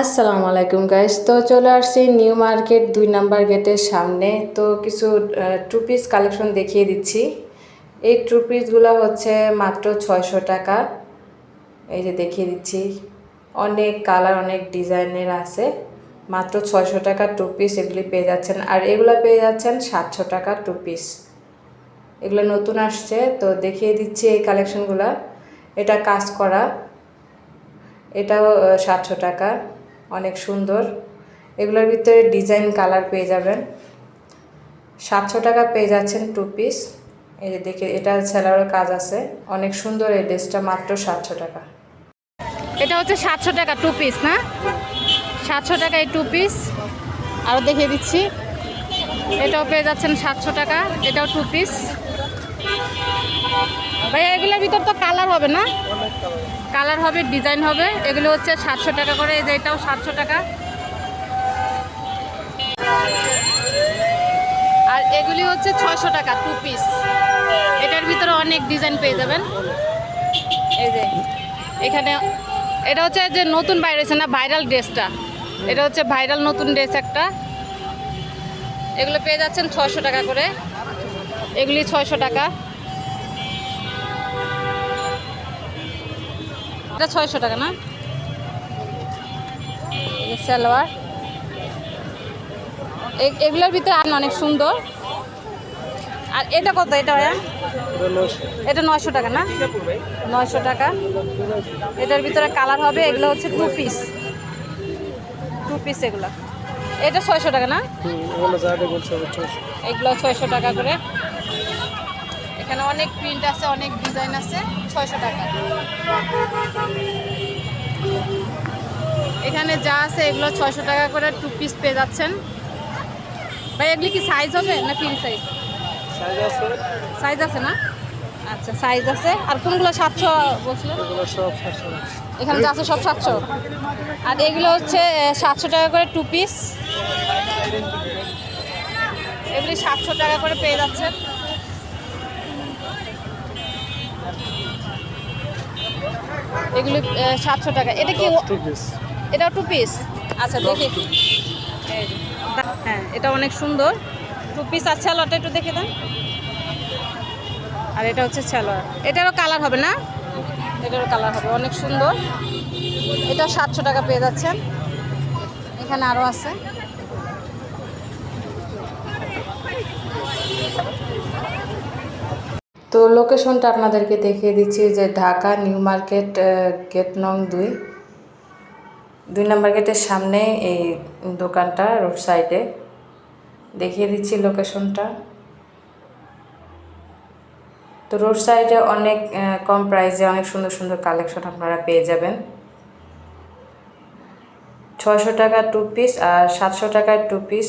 আসসালামু আলাইকুম গাইস তো চলে আসছি নিউ মার্কেট দুই নাম্বার গেটের সামনে। তো কিছু টু পিস কালেকশন দেখিয়ে দিচ্ছি। এই টু পিসগুলো হচ্ছে মাত্র ছয়শো টাকা। এই যে দেখিয়ে দিচ্ছি। অনেক কালার অনেক ডিজাইনের আছে। মাত্র ছয়শো টাকা টু পিস এগুলি পেয়ে যাচ্ছেন। আর এগুলো পেয়ে যাচ্ছেন সাতশো টাকা টু পিস এগুলো নতুন আসছে। তো দেখিয়ে দিচ্ছি এই কালেকশনগুলো এটা কাজ করা। এটাও সাতশো টাকা। অনেক সুন্দর। এগুলোর ভিতরে ডিজাইন কালার পেয়ে যাবেন। সাতশো টাকা পেয়ে যাচ্ছেন টু পিস এই যে দেখে, এটা সেলারের কাজ আছে। অনেক সুন্দর, এই ড্রেসটা মাত্র সাতশো টাকা। এটা হচ্ছে সাতশো টাকা টু পিস না? সাতশো টাকা এই টু পিস আরও দেখিয়ে দিচ্ছি। এটাও পেয়ে যাচ্ছেন সাতশো টাকা। এটাও টু পিস ভাই, এগুলোর ভিতর তো কালার হবে না? কালার হবে ডিজাইন হবে। এগুলো হচ্ছে সাতশো টাকা করে, এই যে এটাও সাতশো টাকা। আর এগুলি হচ্ছে ছয়শো টাকা টু পিস এটার ভিতরে অনেক ডিজাইন পেয়ে যাবেন। এই যে, এখানে এটা হচ্ছে যে নতুন বাইরে হয়েছে না ভাইরাল ড্রেসটা। এটা হচ্ছে ভাইরাল নতুন ড্রেস একটা। এগুলো পেয়ে যাচ্ছেন ছয়শো টাকা করে। এগুলি ছয়শো টাকা। এটা ছয়শো টাকা না? এই সালোয়ার। এগুলোর ভিতরে আর অনেক সুন্দর। আর এটা কত এটা ভাইয়া? এটা নয়শো টাকা না? নয়শো টাকা। এটার ভিতরে কালার হবে এগুলো হচ্ছে টু পিস টু পিস এগুলো। এটা ছয়শো টাকা না? এগুলো ছয়শো টাকা করে। এখানে অনেক প্রিন্ট আছে অনেক ডিজাইন আছে ছয়শো টাকা। এখানে যা আছে এগুলো ছয়শো টাকা করে টু পিস পেয়ে যাচ্ছেন। ভাই এগুলি কি সাইজ হবে না ফিল সাইজ সাইজ আছে। না? আচ্ছা সাইজ আছে। আর কোনগুলো সাতশো বলছিলেন? এখানে যা আছে সব সাতশো। আর এগুলো হচ্ছে সাতশো টাকা করে টু পিস এগুলি সাতশো টাকা করে পেয়ে যাচ্ছেন। এগুলি সাতশো টাকা। এটা কি এটাও টু পিস আচ্ছা দেখি। হ্যাঁ এটা অনেক সুন্দর। টু পিস আর স্যালোয়ারটা একটু দেখে দেন। আর এটা হচ্ছে স্যালোয়ার এটারও কালার হবে না? এটারও কালার হবে অনেক সুন্দর। এটা সাতশো টাকা পেয়ে যাচ্ছেন। এখানে আরও আছে। তো লোকেশনটা আপনাদেরকে দেখিয়ে দিচ্ছি যে ঢাকা নিউ মার্কেট গেট নং দুই। দুই নম্বর গেটের সামনে এই দোকানটা রোড সাইডে দেখিয়ে দিচ্ছি লোকেশনটা তো রোড সাইডে অনেক কম প্রাইসে অনেক সুন্দর সুন্দর কালেকশন আপনারা পেয়ে যাবেন। ছয়শো টাকা টু পিস আর সাতশো টাকার টু পিস